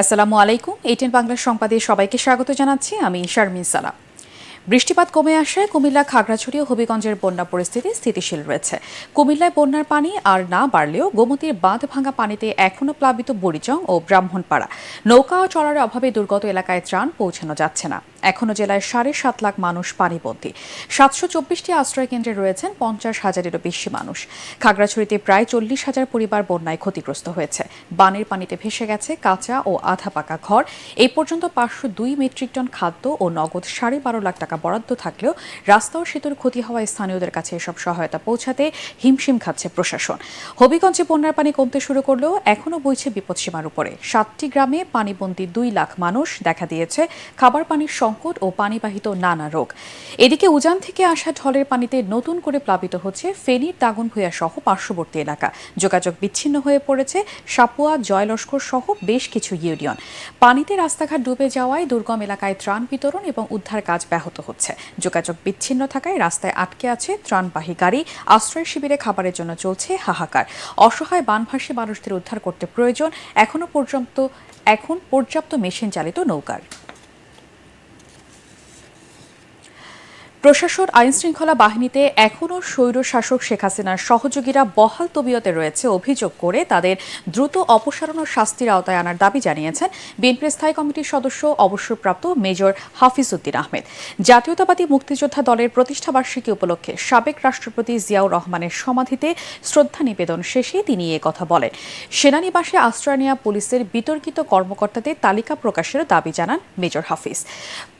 আসসালামু আলাইকুম এইটেন বাংলা সংবাদে সবাইকে স্বাগত জানাচ্ছি। আমি শারমিন সালা বৃষ্টিপাত কমে আসায় কুমিল্লা, খাগড়াছড়ি ও হবিগঞ্জের বন্যা পরিস্থিতি স্থিতিশীল রয়েছে। কুমিল্লায় বন্যার পানি আর না বাড়লেও গোমতীর বাঁধ ভাঙা পানিতে এখনও প্লাবিত বরিচং ও ব্রাহ্মণপাড়া। নৌকা ও চলারের অভাবে দুর্গত এলাকায় ত্রাণ পৌঁছানো যাচ্ছে না। এখনও জেলায় সাড়ে সাত লাখ মানুষ পানিবন্দী। সাতশো চব্বিশটি আশ্রয় কেন্দ্রে রয়েছেন পঞ্চাশ হাজারেরও বেশি মানুষ। খাগড়াছড়িতে প্রায় চল্লিশ হাজার পরিবার বন্যায় ক্ষতিগ্রস্ত হয়েছে। বানের পানিতে ভেসে গেছে কাঁচা ও আধা পাকা ঘর। এই পর্যন্ত পাঁচশো দুই মেট্রিক টন খাদ্য ও নগদ সাড়ে বারো লাখ টাকা বরাদ্দ থাকলেও রাস্তা ও সেতুর ক্ষতি হওয়ায় স্থানীয়দের কাছে এসব সহায়তা পৌঁছাতে হিমশিম খাচ্ছে প্রশাসন। হবিগঞ্জে বন্যার পানি কমতে শুরু করলেও এখনও বইছে বিপদসীমার উপরে। সাতটি গ্রামে পানিবন্দী দুই লাখ মানুষ দেখা দিয়েছে খাবার পানির সংকট ও পানিবাহিত নানা রোগ। এদিকে উজান থেকে আসা ঢলের পানিতে নতুন করে প্লাবিত হচ্ছে ফেনীর দাগনভূঞা সহ পার্শ্ববর্তী এলাকা। যোগাযোগ বিচ্ছিন্ন হয়ে পড়েছে সাপুয়া, জয়লস্কর সহ বেশ কিছু ইউনিয়ন। পানিতে রাস্তাঘাট ডুবে যাওয়ায় দুর্গম এলাকায় ত্রাণ বিতরণ এবং উদ্ধার কাজ ব্যাহত হচ্ছে। যোগাযোগ বিচ্ছিন্ন থাকায় রাস্তায় আটকে আছে ত্রাণবাহী গাড়ি। আশ্রয় শিবিরে খাবারের জন্য চলছে হাহাকার। অসহায় বানভাসী মানুষদের উদ্ধার করতে প্রয়োজন। এখনও পর্যন্ত, এখন পর্যাপ্ত মেশিন চালিত নৌকার। প্রশাসন আইন শৃঙ্খলা বাহিনীতে এখনও স্বৈর শাসক শেখ হাসিনার সহযোগীরা বহাল তবিয়তে রয়েছে অভিযোগ করে তাদের দ্রুত অপসারণ ও শাস্তির আওতায় আনার দাবি জানিয়েছেন বিএনপির স্থায়ী কমিটির সদস্য, অবসরপ্রাপ্ত মেজর হাফিজ উদ্দিন আহমেদ। জাতীয়তাবাদী মুক্তিযোদ্ধা দলের প্রতিষ্ঠাবার্ষিকী উপলক্ষে সাবেক রাষ্ট্রপতি জিয়াউর রহমানের সমাধিতে শ্রদ্ধা নিবেদন শেষে তিনি এ কথা বলেন। সেনানিবাসে আশ্রয় নেওয়া পুলিশের বিতর্কিত কর্মকর্তাদের তালিকা প্রকাশের দাবি জানান মেজর হাফিজ।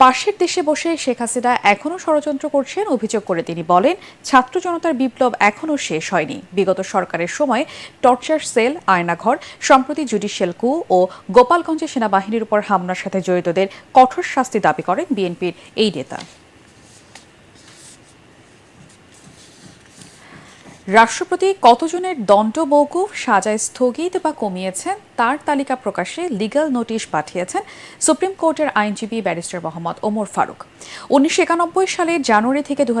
পাশের দেশে বসে শেখ হাসিনা এখনও ষড়যন্ত্র করছেন, অভিযোগ করে তিনি বলেন, ছাত্র জনতার বিপ্লব এখনও শেষ হয়নি। বিগত সরকারের সময় টর্চার সেল, আয়নাঘর, সম্প্রতি জুডিশিয়াল কু ও গোপালগঞ্জে সেনাবাহিনীর উপর হামলার সাথে জড়িতদের কঠোর শাস্তি দাবি করেন বিএনপির এই নেতা। রাষ্ট্রপতি কতজনের দণ্ড মৌকুফ সাজায় স্থগিত বা কমিয়েছেন তার তালিকা প্রকাশে লিগ্যাল নোটিশ পাঠিয়েছেন সুপ্রিম কোর্টের আইনজীবী ব্যারিস্টার মোহাম্মদ ওমর ফারুক। উনিশশো একানব্বই সালের জানুয়ারি থেকে দু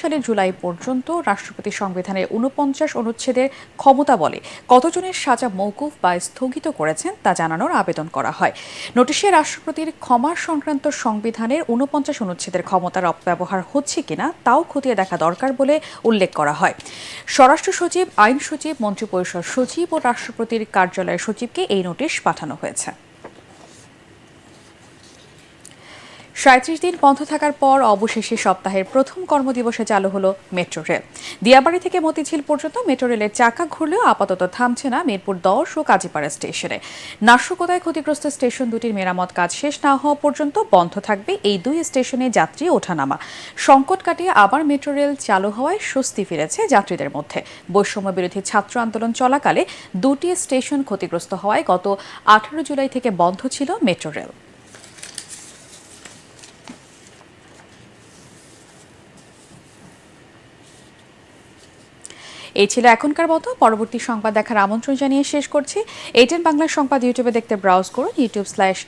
সালের জুলাই পর্যন্ত রাষ্ট্রপতি সংবিধানের উনপঞ্চাশ অনুচ্ছেদের ক্ষমতা বলে কতজনের সাজা মৌকুফ বা স্থগিত করেছেন তা জানানোর আবেদন করা হয়। নোটিশে রাষ্ট্রপতির ক্ষমা সংক্রান্ত সংবিধানের উনপঞ্চাশ অনুচ্ছেদের ক্ষমতার অপব্যবহার হচ্ছে কিনা তাও খতিয়ে দেখা দরকার বলে উল্লেখ করা হয়। স্বরাষ্ট্র সচিব, আইন সচিব, মন্ত্রিপরিষদ সচিব ও রাষ্ট্রপতির কার্যালয়ের সচিবকে এই নোটিশ পাঠানো হয়েছে। সাঁত্রিশ দিন বন্ধ থাকার পর অবশেষে সপ্তাহের প্রথম কর্মদিবসে চালু হলো মেট্রো রেল। দিয়াবাড়ি থেকে মতিঝিল পর্যন্ত মেট্রো রেলের চাকা ঘুরলেও আপাতত থামছে না মিরপুর দশ ও কাজীপাড়া স্টেশনে। নাশকতায় ক্ষতিগ্রস্ত স্টেশন দুটির মেরামত কাজ শেষ না হওয়া পর্যন্ত বন্ধ থাকবে এই দুই স্টেশনে যাত্রী ওঠানামা। সংকট কাটিয়ে আবার মেট্রো রেল চালু হওয়ায় স্বস্তি ফিরেছে যাত্রীদের মধ্যে। বৈষম্য বিরোধী ছাত্র আন্দোলন চলাকালে দুটি স্টেশন ক্ষতিগ্রস্ত হওয়ায় গত আঠারো জুলাই থেকে বন্ধ ছিল মেট্রো রেল। এই ছিল এখনকার মতো। পরবর্তী সংবাদ দেখার আমন্ত্রণ জানিয়ে শেষ করছি। এটেন বাংলার সংবাদ ইউটিউবে দেখতে ব্রাউজ করুন ইউটিউব স্ল্যাশ